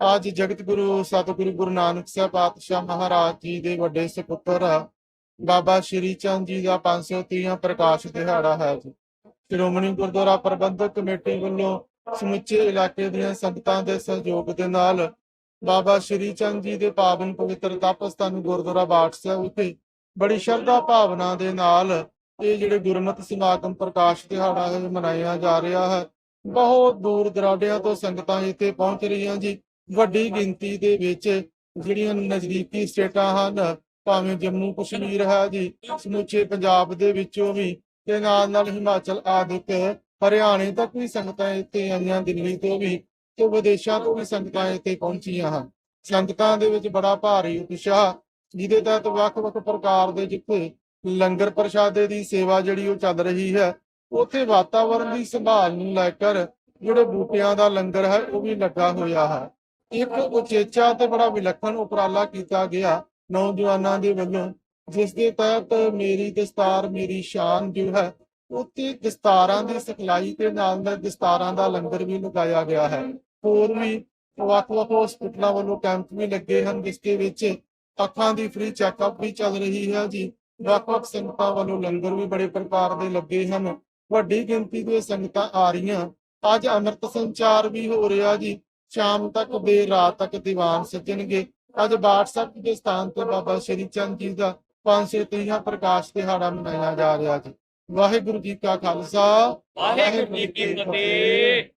ਅੱਜ ਜਗਤ ਗੁਰੂ, ਸਤਿਗੁਰੂ ਗੁਰੂ ਨਾਨਕ ਸਾਹਿਬ ਪਾਤਸ਼ਾਹ ਮਹਾਰਾਜ ਜੀ ਦੇ ਵੱਡੇ ਸੁਪੁੱਤਰ ਬਾਬਾ ਸ਼੍ਰੀ ਚੰਦ ਜੀ ਦਾ 530 ਪ੍ਰਕਾਸ਼ ਦਿਹਾੜਾ ਹੈ ਜੀ। ਸ਼੍ਰੋਮਣੀ ਗੁਰਦੁਆਰਾ ਪ੍ਰਬੰਧਕ ਕਮੇਟੀ ਵੱਲੋਂ ਸਮੁੱਚੇ ਇਲਾਕੇ ਦੀਆਂ ਸੰਗਤਾਂ ਦੇ ਸਹਿਯੋਗ ਦੇ ਨਾਲ ਬਾਬਾ ਸ਼੍ਰੀ ਚੰਦ ਜੀ ਦੇ ਪਾਵਨ ਪਵਿੱਤਰ ਤਪਸਥਾਨ ਗੁਰਦੁਆਰਾ ਬਾਟ ਸਾਹਿਬ ਵਿਖੇ ਬੜੀ ਸ਼ਰਧਾ ਭਾਵਨਾ ਦੇ ਨਾਲ ਇਹ ਜਿਹੜੇ ਗੁਰਮਤਿ ਸਮਾਗਮ ਪ੍ਰਕਾਸ਼ ਦਿਹਾੜਾ ਹੈ ਮਨਾਇਆ ਜਾ ਰਿਹਾ ਹੈ। ਬਹੁਤ ਦੂਰ ਦਰਾਡਿਆਂ ਤੋਂ ਸੰਗਤਾਂ ਇੱਥੇ ਪਹੁੰਚ ਰਹੀਆਂ ਜੀ। ਵੱਡੀ ਗਿਣਤੀ ਦੇ ਵਿੱਚ ਜਿਹੜੀਆਂ ਨਜ਼ਦੀਕੀ ਸਟੇਟਾਂ ਹਨ, ਭਾਵੇਂ ਜੰਮੂ ਕਸ਼ਮੀਰ ਹੈ ਜੀ, ਸਮੁੱਚੇ ਪੰਜਾਬ ਦੇ ਵਿੱਚੋਂ ਵੀ ਤੇ ਨਾਲ ਨਾਲ ਹਿਮਾਚਲ, ਆਦਿਕ, ਹਰਿਆਣੇ ਤੱਕ ਵੀ ਸੰਗਤਾਂ ਇੱਥੇ ਆਈਆਂ ਦਿੱਲੀ ਤੋਂ ਵੀ ਤੇ ਵਿਦੇਸ਼ਾਂ ਤੋਂ ਵੀ ਸੰਗਤਾਂ ਇੱਥੇ ਪਹੁੰਚੀਆਂ ਹਨ। ਸੰਗਤਾਂ ਦੇ ਵਿੱਚ ਬੜਾ ਭਾਰੀ ਉਤਸ਼ਾਹ, ਜਿਹਦੇ ਤਹਿਤ ਵੱਖ-ਵੱਖ ਪ੍ਰਕਾਰ ਦੇ ਜਿੱਥੇ ਲੰਗਰ ਪ੍ਰਸ਼ਾਦੇ ਦੀ ਸੇਵਾ ਜਿਹੜੀ ਉਹ ਚੱਲ ਰਹੀ ਹੈ, ਉੱਥੇ ਵਾਤਾਵਰਣ ਦੀ ਸੰਭਾਲ ਨੂੰ ਲੈ ਕੇ ਜਿਹੜੇ ਬੂਟਿਆਂ ਦਾ ਲੰਗਰ ਹੈ ਉਹ ਵੀ ਲੱਗਾ ਹੋਇਆ ਹੈ। ਇੱਕ ਉਚੇਚਾ ਤੇ ਬੜਾ ਵਿਲੱਖਣ ਉਪਰਾਲਾ ਕੀਤਾ ਗਿਆ ਨੌਜਵਾਨਾਂ ਦੇ ਵੱਲੋਂ, ਜਿਸ ਦੇ ਤਹਿਤ ਮੇਰੀ ਦਸਤਾਰ ਮੇਰੀ ਸ਼ਾਨ ਜੋ ਹੈ, ਉੱਥੇ ਦਸਤਾਰਾਂ ਦੀ ਸਿਖਲਾਈ ਤੇ ਨਾਲ ਨਾਲ ਦਸਤਾਰਾਂ ਦਾ ਲੰਗਰ ਵੀ ਲਗਾਇਆ ਗਿਆ ਹੈ। ਹੋਰ ਵੀ ਵੱਖ-ਵੱਖ ਹਸਪਤਾਲਾਂ ਵੱਲੋਂ ਕੈਂਪ ਵੀ ਲੱਗੇ ਹਨ, ਜਿਸ ਦੇ ਵਿੱਚ ਅੱਖਾਂ ਦੀ ਫ੍ਰੀ ਚੈੱਕਅਪ ਵੀ ਚੱਲ ਰਹੀ ਹੈ ਜੀ। ਵੱਖ-ਵੱਖ ਸੰਗਤਾਂ ਵੱਲੋਂ ਲੰਗਰ ਵੀ ਬੜੇ ਪ੍ਰਕਾਰ ਦੇ ਲੱਗੇ ਹਨ। ਵੱਡੀ ਗਿਣਤੀ ਦੇ ਸੰਗਤਾਂ ਆ ਰਹੀਆਂ। ਅੱਜ ਅੰਮ੍ਰਿਤ ਸੰਚਾਰ ਵੀ ਹੋ ਰਿਹਾ ਜੀ। ਸ਼ਾਮ ਤੱਕ ਦੇਰ ਰਾਤ ਤੱਕ ਦੀਵਾਨ ਸੱਜਣਗੇ। ਅੱਜ ਬਾਟਸਪ ਦੇ ਸਥਾਨ ਤੇ ਬਾਬਾ ਸ਼੍ਰੀ ਚੰਦ ਜੀ ਦਾ 530 ਪ੍ਰਕਾਸ਼ ਦਿਹਾੜਾ ਮਨਾਇਆ ਜਾ ਰਿਹਾ ਜੀ। ਵਾਹਿਗੁਰੂ ਜੀ ਕਾ ਖਾਲਸਾ। ਵਾਹਿਗੁਰੂ ਜੀ ਕੀ ਫਤਿਹ।